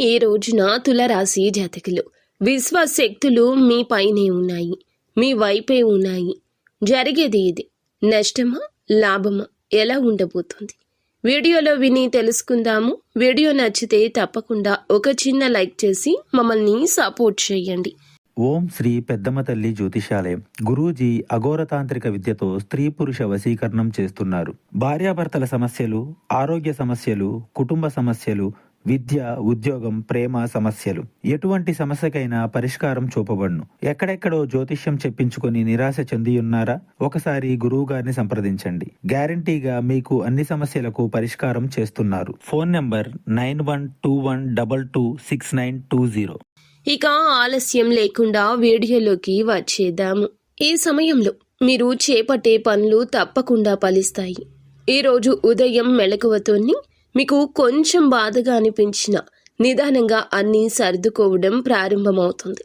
ఈ రోజున తులరాశి జాతకులు? విశ్వశక్తులు మీ పైనే ఉన్నాయి మీ వైపే ఉన్నాయి. జరిగేది ఇది నష్టమా లాభమా? ఎలా ఉండబోతుంది? వీడియోలో విని తెలుసుకుందాము. వీడియో నచ్చితే తప్పకుండా ఒక చిన్న లైక్ చేసి మమ్మల్ని సపోర్ట్ చేయండి. ఓం శ్రీ పెద్దమ్మ తల్లి జ్యోతిషాలయం. గురూజీ అఘోరతాంత్రిక విద్యతో స్త్రీ పురుష వశీకరణం చేస్తున్నారు. భార్యాభర్తల సమస్యలు ఆరోగ్య సమస్యలు కుటుంబ సమస్యలు విద్య ఉద్యోగం ప్రేమ సమస్యలు. ఎటువంటి సమస్యకైనా పరిష్కారం చూపబడును. ఎక్కడెక్కడో జ్యోతిష్యం చెప్పించుకొని నిరాశ చెంది ఉన్నారా ఒకసారి గురువు గారిని సంప్రదించండి. గ్యారంటీగా మీకు అన్ని సమస్యలకు పరిష్కారం చేస్తున్నారు. Phone number nine one two one double two six nine two zero. ఇక ఆలస్యం లేకుండా వీడియోలోకి వచ్చేద్దాము. ఈ సమయంలో మీరు చేపట్టే పనులు తప్పకుండా ఫలిస్తాయి. ఈరోజు ఉదయం మెలకువతోని మీకు కొంచెం బాధగా అనిపించిన నిదానంగా అన్నీ సర్దుకోవడం ప్రారంభమవుతుంది.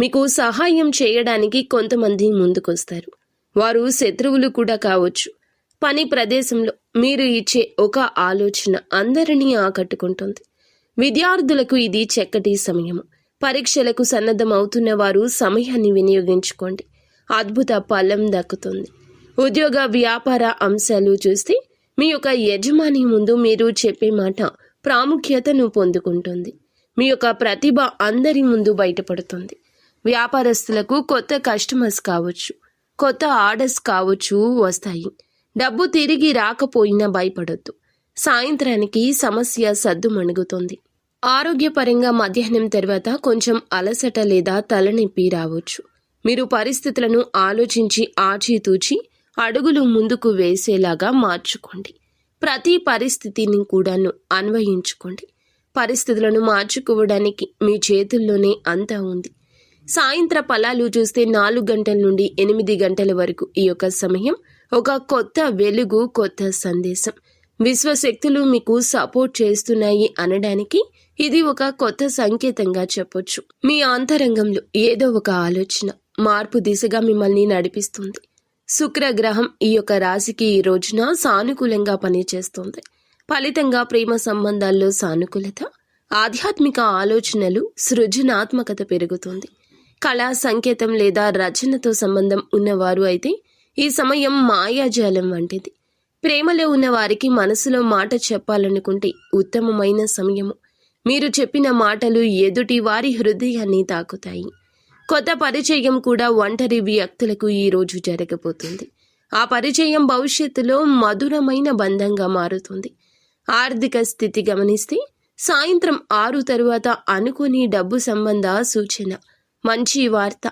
మీకు సహాయం చేయడానికి కొంతమంది ముందుకొస్తారు. వారు శత్రువులు కూడా కావచ్చు. పని ప్రదేశంలో మీరు ఇచ్చే ఒక ఆలోచన అందరినీ ఆకట్టుకుంటుంది. విద్యార్థులకు ఇది చక్కటి సమయము పరీక్షలకు సన్నద్ధమవుతున్న వారు సమయాన్ని వినియోగించుకోండి. అద్భుత ఫలం దక్కుతుంది. ఉద్యోగ వ్యాపార అంశాలు చూస్తే మీ యొక్క యజమాని ముందు మీరు చెప్పే మాట ప్రాముఖ్యతను పొందుకుంటుంది. మీ యొక్క ప్రతిభ అందరి ముందు బయటపడుతుంది. వ్యాపారస్తులకు కొత్త కస్టమర్స్ కావచ్చు కొత్త ఆర్డర్స్ కావచ్చు వస్తాయి. డబ్బు తిరిగి రాకపోయినా భయపడొద్దు. సాయంత్రానికి సమస్య సద్దుమణుగుతుంది. ఆరోగ్యపరంగా మధ్యాహ్నం తర్వాత కొంచెం అలసట లేదా తలనొప్పి రావచ్చు. మీరు పరిస్థితులను ఆలోచించి ఆచితూచి అడుగులు ముందుకు వేసేలాగా మార్చుకోండి. ప్రతి పరిస్థితిని కూడాను అన్వయించుకోండి. పరిస్థితులను మార్చుకోవడానికి మీ చేతుల్లోనే అంతా ఉంది. సాయంత్ర ఫలాలు చూస్తే నాలుగు గంటల నుండి ఎనిమిది గంటల వరకు ఈ యొక్క సమయం ఒక కొత్త వెలుగు కొత్త సందేశం. విశ్వశక్తులు మీకు సపోర్ట్ చేస్తున్నాయి అనడానికి ఇది ఒక కొత్త సంకేతంగా చెప్పొచ్చు. మీ అంతరంగంలో ఏదో ఒక ఆలోచన మార్పు దిశగా మిమ్మల్ని నడిపిస్తుంది. శుక్రగ్రహం ఈ యొక్క రాశికి ఈ రోజున సానుకూలంగా పనిచేస్తుంది. ఫలితంగా ప్రేమ సంబంధాల్లో సానుకూలత ఆధ్యాత్మిక ఆలోచనలు సృజనాత్మకత పెరుగుతుంది. కళా సంకేతం లేదా రచనతో సంబంధం ఉన్నవారు అయితే ఈ సమయం మాయాజాలం వంటిది. ప్రేమలో ఉన్నవారికి మనసులో మాట చెప్పాలనుకుంటే ఉత్తమమైన సమయము. మీరు చెప్పిన మాటలు ఎదుటి వారి హృదయాన్ని తాకుతాయి. కొత్త పరిచయం కూడా ఒంటరి వ్యక్తులకు ఈ రోజు జరగబోతుంది. ఆ పరిచయం భవిష్యత్తులో మధురమైన బంధంగా మారుతుంది. ఆర్థిక స్థితి గమనిస్తే సాయంత్రం ఆరు తరువాత అనుకుని డబ్బు సంబంధ సూచన. మంచి వార్త.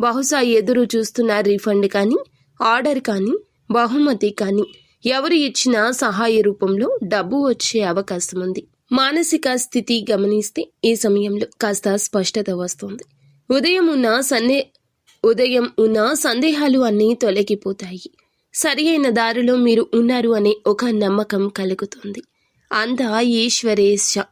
బహుశా ఎదురు చూస్తున్న రీఫండ్ కానీ ఆర్డర్ కానీ బహుమతి కానీ ఎవరు ఇచ్చిన సహాయ రూపంలో డబ్బు వచ్చే అవకాశం ఉంది మానసిక స్థితి గమనిస్తే ఈ సమయంలో కాస్త స్పష్టత వస్తుంది. ఉదయం ఉన్న సందే ఉదయం ఉన్న సందేహాలు అన్నీ తొలగిపోతాయి. సరి అయిన దారిలో మీరు ఉన్నారు అనే ఒక నమ్మకం కలుగుతుంది. అంతా ఈశ్వరేశ